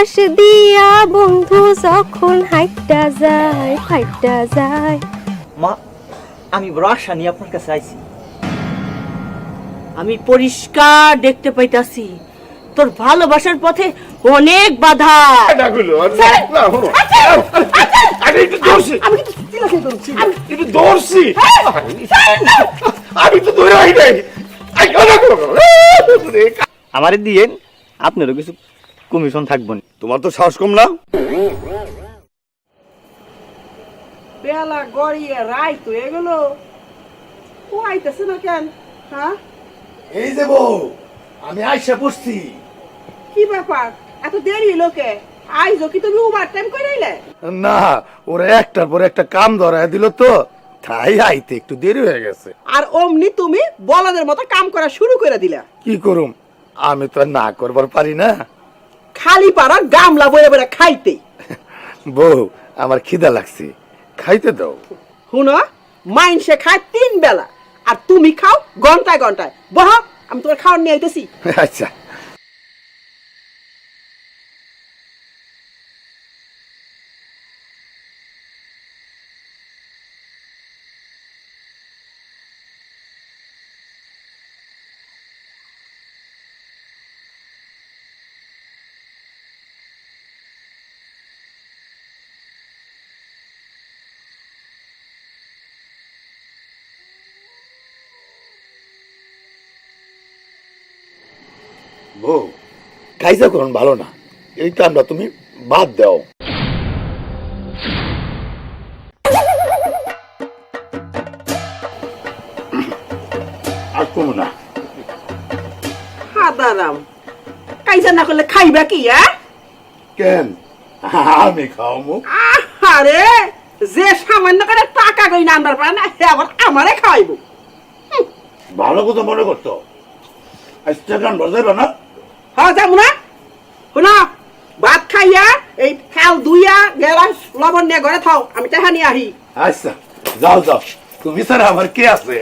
পাশ দিয়া বন্ধু যখন হাইটটা যায় ফাইটটা যায় মা আমি বড় আশা নিয়ে আপনার কাছে আইছি আমি পরিষ্কার দেখতে পাইতাছি তোর ভালোবাসার পথে অনেক বাধা আমারে দিয়েন আপনারও কিছু কমিশন থাকব না। তোমার তো সাহস কম না? বেলা গড়িয়ে রাই তো এগুলো ও আইতেছে না কেন? হ্যাঁ? এই যে বউ আমি আইসা বসছি কি ব্যাপার? এত দেরি লোকে আইজো কি তুমি ওভার টাইম না ওরা একটার পর একটা কাম ধরায় দিল তো তাই আইতে একটু দেরি হয়ে গেছে। আর অমনি তুমি বলদের মতো কাম করা শুরু করে দিলা। কি করুম? আমি তো আর না করবার পারি না। খালি পাড়া গামলা বইরে বইরে খাইতে। বউ আমার খিদা লাগছে। খাইতে দাও। হুনো মাইনসে খায় তিন বেলা। আর তুমি খাও ঘন্টায় ঘন্টায়। বহ আমি তোমার খাওয়ার নিয়ে আইতেছি। আচ্ছা। বউ খাইজা করুন ভালো না। এই কামটা তুমি বাদ দাও। আর না। হাদারাম। কাইজা না করলে খাইবা কি হ্যাঁ? কেন? আমি আরে যে সামান্য করে টাকা কই নাম্বার পায় না সে আবার আমারে খাওয়াইবো। ভালো কথা মনে করতো। বাজাইবা না? হ্যাঁ যাব না শুনো, ভাত খাইয়া এই ফেল দুইয়া গেলাস, লবণ নিয়ে ঘরে থাও, আমি টাকা আহি। আচ্ছা যাও যাও। তুমি স্যার আমার কে আছে?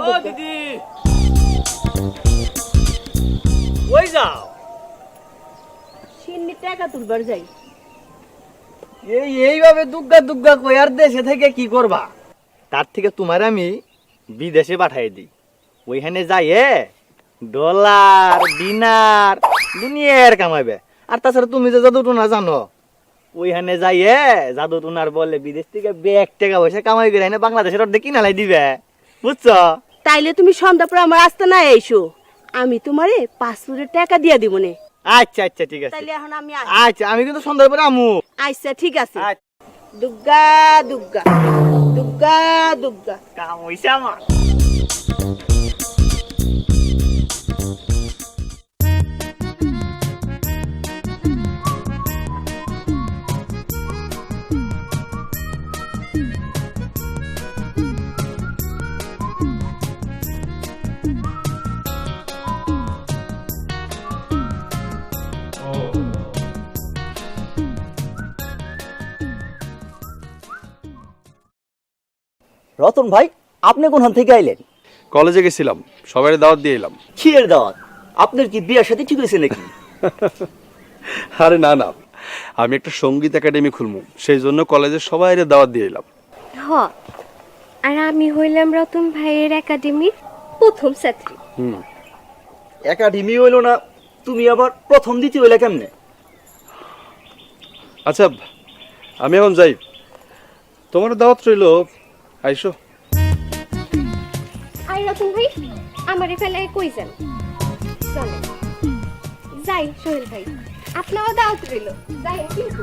ও দিদি। ওই যাও। সিন্নি টাকা তুলবার যাই। এই এইভাবে দুগ্গা দুগ্গা কই আর দেশে থেকে কি করবা? তার থেকে তোমার আমি বিদেশে পাঠাই দিই। ওইখানে যাইয়ে ডলার দিনার দুনিয়ার কামাইবে। আর তাছাড়া তুমি যে জাদু টুনা জানো? ওইখানে যাইয়ে জাদু টুনার বলে বিদেশ থেকে ব্যাগ টাকা পয়সা কামাই করে এনে বাংলাদেশের অর্ধেক কিনালাই দিবে। বুঝছ? তাইলে তুমি সন্ধ্যা পর আমার আসতে না এসো। আমি তোমারে পাসপোর্টের টাকা দিয়া দিব নে আচ্ছা আচ্ছা ঠিক আছে। তাইলে এখন আমি আচ্ছা আমি কিন্তু সন্ধ্যার পরে আমু। আচ্ছা ঠিক আছে। আচ্ছা। দুর্গা দুর্গা দুর্গা দুর্গা কাম হইছে আমার। রতন ভাই আপনি কোনখান থেকে আইলেন? কলেজে গেছিলাম। সবাই দাওয়াত দিয়ে এলাম। এর দাওয়াত? আপনার কি বিয়ার সাথে ঠিক হয়েছে নাকি? আরে না না। আমি একটা সংগীত একাডেমি খুলবো সেই জন্য কলেজের সবাই দাওয়াত দিয়ে এলাম। হ। আর আমি হইলাম রতন ভাইয়ের একাডেমির প্রথম ছাত্রী। হুম। একাডেমি হইল না তুমি আবার প্রথম দ্বিতীয় হইলে কেমনে? আচ্ছা আমি এখন যাই। তোমার দাওয়াত রইল আইসো। আই রতন ভাই, আমারে ফেলায় কই যান? যাই সোহেল ভাই, আপনারও দাওয়াত রইল। যাই কিন্তু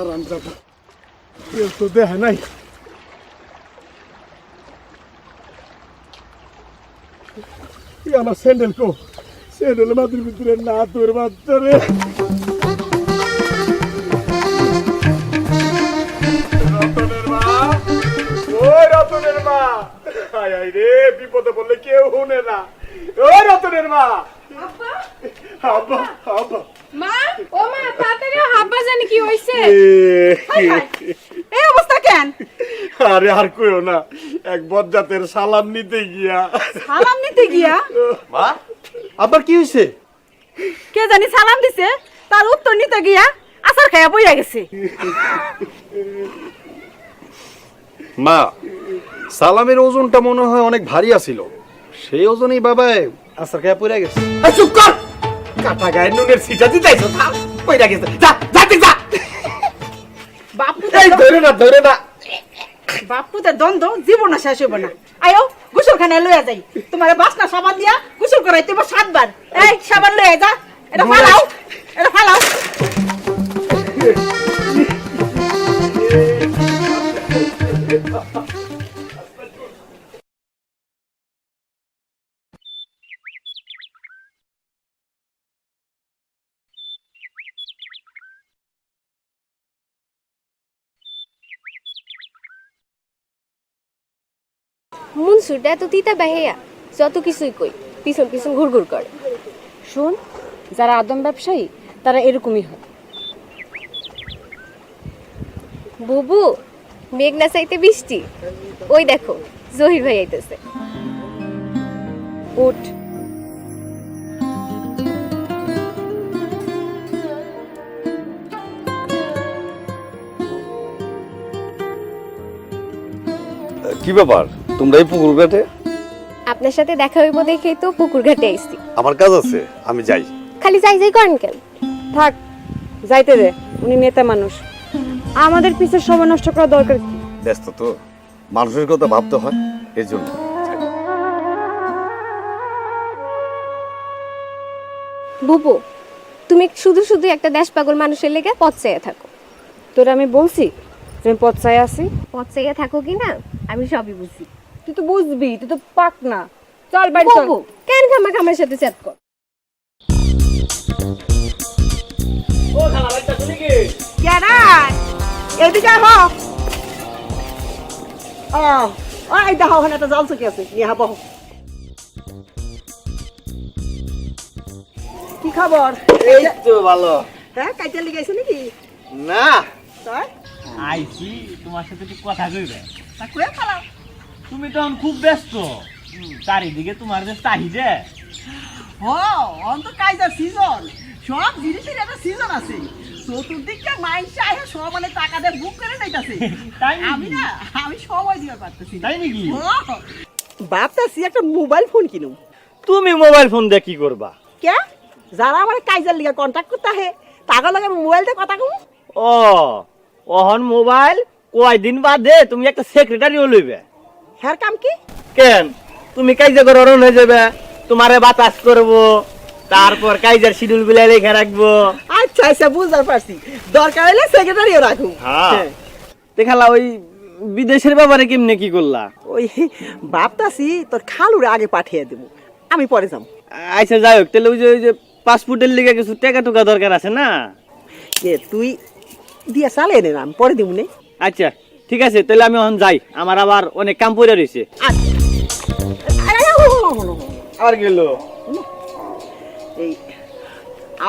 আরাম যাব। কেউ তো দেখা নাই। আমার স্যান্ডেল কো? স্যান্ডেল মাটির ভিতরে না তোর মাত্রে। রতনের মা। ওই রতনের মা। আয় আয় রে বিপদে বললে কেউ শুনে না। ওই রতনের মা। আব্বা। আব্বা মা? ও মা জানি কি হইছে। এই অবস্থা কেন? আরে আর কইও না এক বজ্জাতের সালাম নিতে গিয়া। সালাম নিতে গিয়া? মা? আবার কি হয়েছে কে জানি সালাম দিছে তার উত্তর নিতে গিয়া আসার খাইয়া বইয়া গেছে। মা সালামের ওজনটা মনে হয় অনেক ভারী আছিল। সেই ওজনেই বাবায় আসার খেয়ে পড়ে গেছে। চুপ কর! কাটা গায়ে নুনের সিটা দিতেছো থাম কইরা গেছে। যা যা যা ধরে না ধরে না। বাপুতে দ্বন্দ্ব জীবন শেষ হইব না। আয়ো গোসল খানে লইয়া যাই। তোমার বাসনা সাবান দিয়া গোসল করাইতে সাতবার। এই সাবান লইয়া যা। এটা ফালাও। এটা ফালাও। মুনসুরটা এত তিতা বাহেয়া যত কিছুই কই পিছন পিছন ঘুরঘুর করে। শোন যারা আদম ব্যবসায়ী তারা এরকমই হয়। বুবু মেঘনা চাইতে বৃষ্টি। ওই দেখো জহির ভাই আইতেছে। ওঠ। কি ব্যাপার? তোমরা এই পুকুর ঘাটে? আপনার সাথে দেখা হইব দেখেই তো পুকুর ঘাটে আইছি। আমার কাজ আছে আমি যাই। খালি যাই যাই করেন কেন? থাক যাইতে দে উনি নেতা মানুষ। আমাদের পিছের সময় নষ্ট করা দরকার কি? ব্যস্ত তো মানুষের কথা ভাবতে হয় এর জন্য বুবু তুমি শুধু শুধু একটা দেশ পাগল মানুষের লেগে পথ চেয়ে থাকো। তোরা আমি বলছি তুমি পথ চাই আছি। পথ চেয়ে থাকো কি না? আমি সবই বুঝি। তুই তো বুঝবি তুই তো পাক না। চল বাড়ি চল। কেন খামা খামার সাথে চ্যাট কর? কেডাই এদিকে আহ। ও ওই দেখো ওখানে একটা জল চকি আছে। নিয়ে হাবো কি খবর? এই তো ভালো। হ্যাঁ কাইতে লিগাইছে নাকি? না। তাই আইছি তোমার সাথে কথা কইবে। তা কয়ে ফেলাও তুমি তখন খুব ব্যস্ত। চারিদিকে তোমার যে চাহিদা ও অন্ত কাইজার সিজন সব জিনিসের একটা সিজন আছে। চতুর্দিকটা মাইন্ডসে আহে সব মানে টাকা দিয়ে বুক করে যাইতাছে তাই আমি না আমি সময় দিতে পারতেছি তাই নাকি? ভাবতাছি একটা মোবাইল ফোন কিনুম। তুমি মোবাইল ফোন দিয়ে কি করবা? কে? যারা আমার কাইজার লিগে কন্ট্যাক্ট করতে আহে টাকা লাগে মোবাইল দিয়ে কথা কম। ও অহন মোবাইল কয়দিন বাদে তুমি একটা সেক্রেটারিও লইবে? হ্যার কাম কি? কেন? তুমি কাইজা করে অরণ হয়ে যাবে তোমারে বাতাস করব তারপর কাইজার শিডিউল বিলাই লেখা রাখব। আচ্ছা আচ্ছা বুঝতে পারছি। দরকার হলে সেক্রেটারিও রাখুন হ্যাঁ। দেখালা ওই বিদেশের ব্যাপারে কেমনে কি করলা? ওই ভাবতাছি তোর খালুরে আগে পাঠিয়ে দেব। আমি পরে যাব। আচ্ছা যাই হোক তাহলে ওই যে ওই যে পাসপোর্টের লিগে কিছু টাকা টুকা দরকার আছে না? এ তুই দিয়ে চালে নে না আমি পরে দেবো নে। আচ্ছা। ঠিক আছে তাহলে আমি এখন যাই আমার আবার অনেক কাম পড়ে রয়েছে আচ্ছা আরে, গেল এই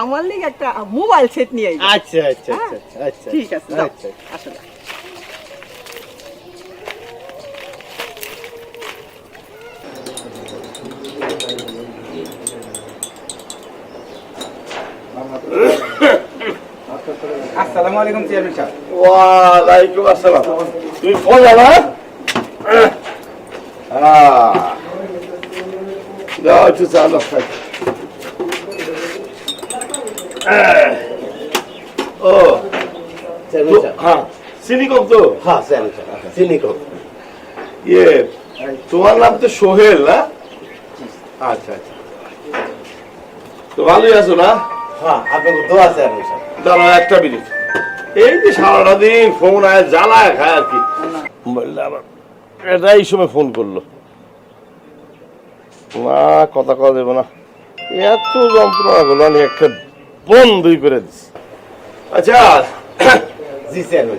আমার লিগে একটা মোবাইল সেট নিয়ে আইবি। আচ্ছা আচ্ছা হ্যাঁ? আচ্ছা আচ্ছা ঠিক আছে। আচ্ছা আসো যাও। আসসালামু আলাইকুম চেয়ারম্যান সাহেব। ওয়ালাইকুম আসসালাম। তুমি ফোন জানা দাও একটু চা দাও ও। তো- হ্যাঁ চিনি তো? হ্যাঁ চেয়ারম্যান সাহেব চিনি কম ইয়ে তোমার নাম তো সোহেল না? আচ্ছা আচ্ছা। তো ভালোই আছো না? হ্যাঁ আপনাকে দোয়া চেয়ারম্যান সাহেব। একটা এই যে সারাটা দিন ফোন আয়, জ্বালায়, খায় আর কি। সময় ফোন করল। না, কথা কথা দেবো না। এত যন্ত্রণা গুলো আমি একটা বন্ধই দিচ্ছি আচ্ছা জি সাহেব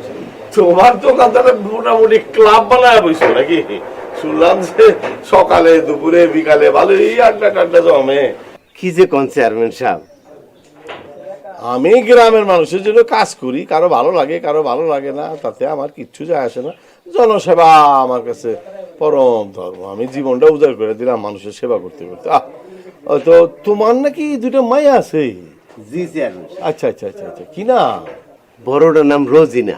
তোমার দোকান তাহলে মোটামুটি ক্লাব বানায় বইছো নাকি? শুনলাম যে সকালে, দুপুরে, বিকালে ভালোই আড্ডা টাড্ডা জমে। কি যে কোন চেয়ারম্যান সাহেব? আমি গ্রামের মানুষের জন্য কাজ করি কারও ভালো লাগে কারও ভালো লাগে না তাতে আমার কিচ্ছু যায় আসে না। জনসেবা আমার কাছে পরম ধর্ম। আমি জীবনটা উজাড় করে দিলাম মানুষের সেবা করতে করতে। আহ, ও তো তোমার নাকি দুটো মাইয়া আছে? জি চেয়ারম্যান আচ্ছা আচ্ছা আচ্ছা আচ্ছা। কি না বড়টার নাম রোজিনা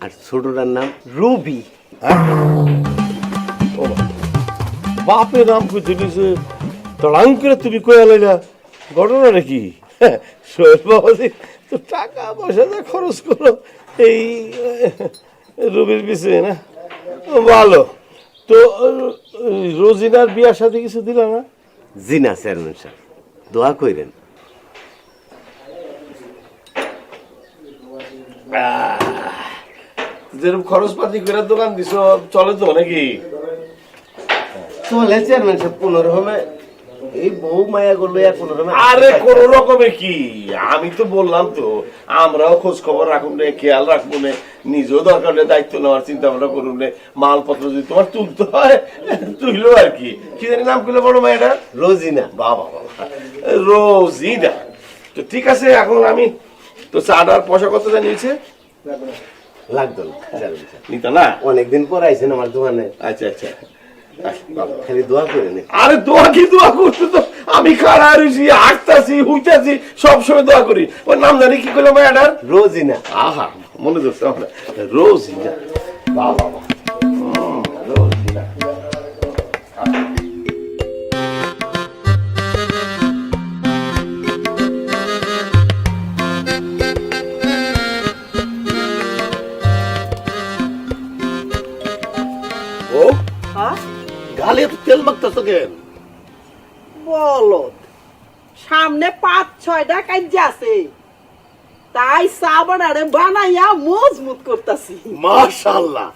আর ছোটটার নাম রুবি। ও বাবা। বাপের নাম কই দিলিছে তড়াং করে তুমি কয়ে লাইলা। ঘটনাটা কি? সোহেল বাবাজি তো টাকা পয়সা যা খরচ করো এই রবির পিছনে না? ভালো। তো রোজিনার বিয়ার সাথে কিছু দিল না? জি না চেয়ারম্যান সাহেব। দোয়া কইরেন। যেরকম খরচপাতি করে দোকান দিছ চলে তো নাকি? চলে চেয়ারম্যান সাহেব রকমে এই বউ মায়া করল কোন আরে কোন রকমে কি? আমি তো বললাম তো আমরাও খোঁজ খবর রাখুন নে খেয়াল রাখব নে নিজেও দরকার হলে দায়িত্ব নেওয়ার চিন্তা ভাবনা করুন নে মালপত্র যদি তোমার তুলতে হয় তুইলো আর কি। কি জানি নাম করলে বড় মেয়েটা? রোজিনা। বাবা বাবা রোজিনা। তো ঠিক আছে এখন আমি তো চাটার পয়সা কত জানিয়েছে? লাগতো না। নিতা না? অনেকদিন পর আইছেন আমার দোকানে। আচ্ছা আচ্ছা। খালি দোয়া করেন আরে দোয়া কি দোয়া করছ তো আমি খাড়া রয়েছি হাঁটতাছি হুইতাছি সবসময় দোয়া করি। ওর নাম জানি কি করলাম ম্যাডার রোজিনা। আহা মনে ধরছে রোজিনা। বাবা বাবা কেন? সামনে পাঁচ ছয়টা কাজ আছে। তাই সাবানারে বানাইয়া মজবুত করতাছি। মাশাআল্লাহ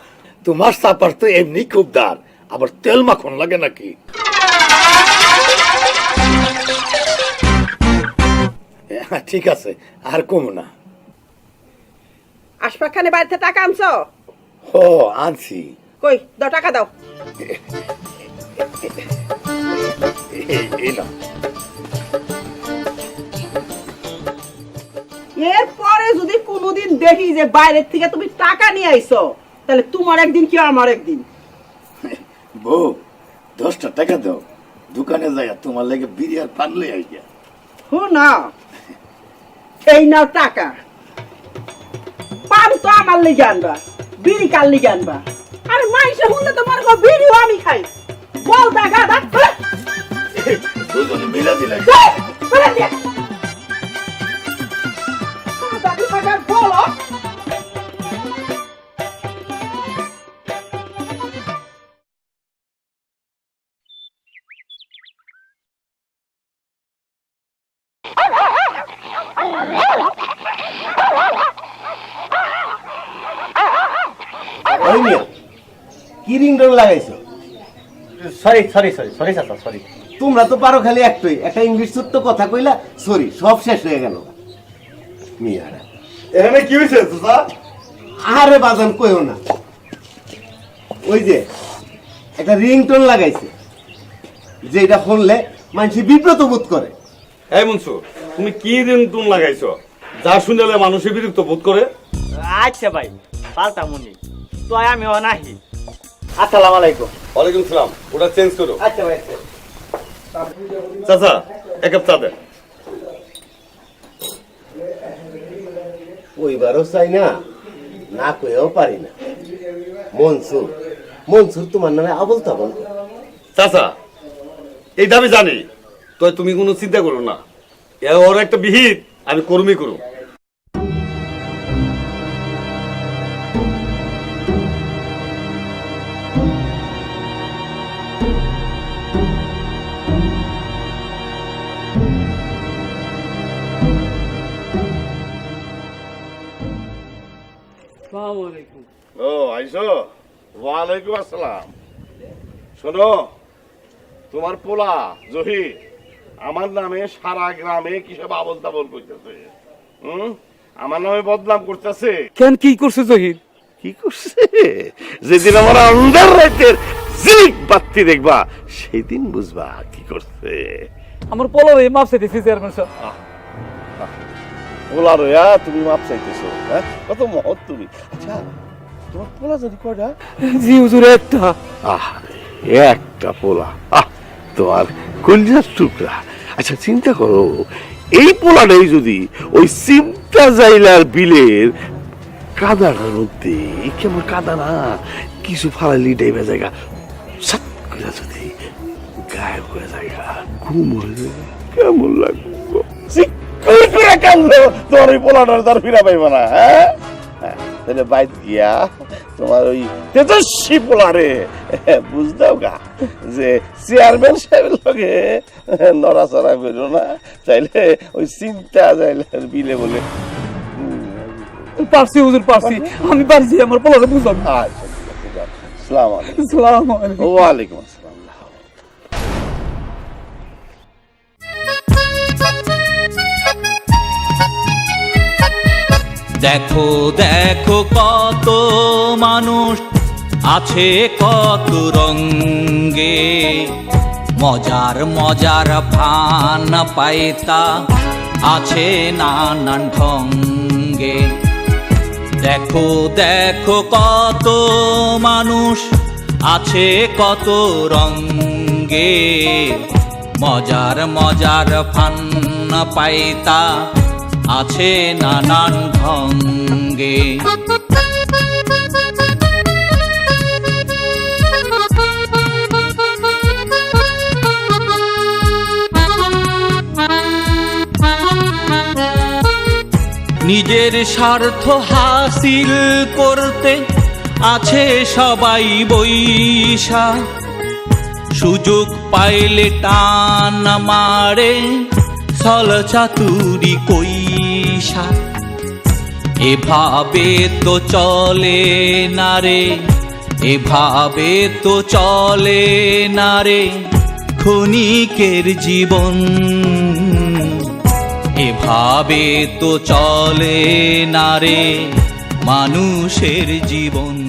তোমার সাপার তো এমনি খুব দার। আবার তেল মাখন লাগে নাকি? হ্যাঁ, ঠিক আছে আর কমো না। আশফাক খানে বাড়িতে টাকা আনছো? ও আনছি। কই দাও টাকা দাও। এই- নাও। এরপরে যদি কোনোদিন দেখি যে বাইরের থেকে তুমি টাকা নিয়ে আইছো তাহলে তোমার একদিন কি আমার একদিন? বউ দশটা টাকা দাও। দোকানে যাই তোমার লেগে বিরিয়ার পান লই আইয়া হো না এই নাও টাকা। পান তো আমার লিগে আনবা বিড়ি কার লিগে আনবা? আরে মাইসে শুনলে তো মনে বিড়িও আমি খাই। বল দা গাদা দুজনে মিলা দিলে বলো ওই মিয়া কি রিংটোন লাগাইছো সরি সরি সরি সরি চাচা সরি তোমরা তো পারো খালি একটাই। একটা ইংলিশ ছোট্ট কথা কইলা সরি সব শেষ হয়ে গেল। মিয়ারা। এখানে কি হয়েছে তুষার আরে বাজান কইও না। ওই যে একটা রিংটোন লাগাইছে। যেটা শুনলে মানুষ বিব্রত বোধ করে। এই মনসু তুমি কি তুন লাগাইছো? যা শুনলে মানুষের বিরক্ত বোধ করে। আচ্ছা ভাই পাল্টা মুনি। তো আমি নাহি। আসসালামু আলাইকুম। ওয়ালাইকুম সালাম। ওটা চেঞ্জ করো। আচ্ছা ভাই চাচা এক কাপ চা দেন। ওইবারও চাই না না কইও পারি না। মনসুর মনসুর তোমার নামে আবল তাবল চাচা এই দাবি জানি। তো তুমি কোনো চিন্তা করো না। এ ওর একটা বিহিত আমি কর্মী করু ও আইসো। ওয়ালাইকুম আসসালাম। শোনো তোমার পোলা জহি আমার নামে সারা গ্রামে কিসব আবল তাবল করতেছে হুম? আমার নামে বদনাম করতেছে। কেন কি করছে জহির? কি করছে? যেদিন আমার রাইতের জিক বাত্তি দেখবা সেদিন বুঝবা কি করছে। আমার পোলার এই মাপ চাইতেছি চেয়ারম্যান সাহেব। পোলা রয়া তুমি মাপ চাইতেছো হ্যাঁ? কত মহৎ তুমি। আচ্ছা তোমার পোলা কয়টা জি হুজুর একটা। আহ একটা পোলা। আহ তোমার কলজার টুকরা। আচ্ছা চিন্তা করো এই পোলাটাই যদি ওই সিমটা জাইলার বিলের কাদাটার মধ্যে কেমন কাদা না? কিছু ফালালি ডাইবা জায়গা। সাত করে যদি গায়েব হয়ে জায়গা ঘুম হয়ে যায় কেমন লাগবে? চিৎকার করে কান্দো তোমার ওই পোলাটার তার ফিরা পাইবে না হ্যাঁ? হ্যাঁ, তাহলে বাইত গিয়া তোমার ওই তেজস্বী পোলারে বুঝদাও গা যে চেয়ারম্যান সাহেবের লগে নড়াচড়া করো না চাইলে ওই চিন্তা বিলে বলে। পারছি হুজুর পারছি। আমি পারছি আমার পোলারে বুঝলাম। আচ্ছা আলাইকুম। আসসালামু আলাইকুম। ওয়ালাইকুম আসসালাম। দেখো দেখো কত মানুষ আছে কত রঙ্গে। মজার মজার ফান পাইতা আছে নানান ঢঙ্গে। দেখো দেখো কত মানুষ আছে কত রঙ্গে। মজার মজার ফান পাইতা আছে নানান ঢঙ্গে নিজের স্বার্থ হাসিল করতে আছে সবাই বৈশা। সুযোগ পাইলে টান মারে ছল চাতুরি কইসা এভাবে তো চলে না রে, এভাবে তো চলে না রে ক্ষণিকের জীবন। এভাবে তো চলে না রে মানুষের জীবন।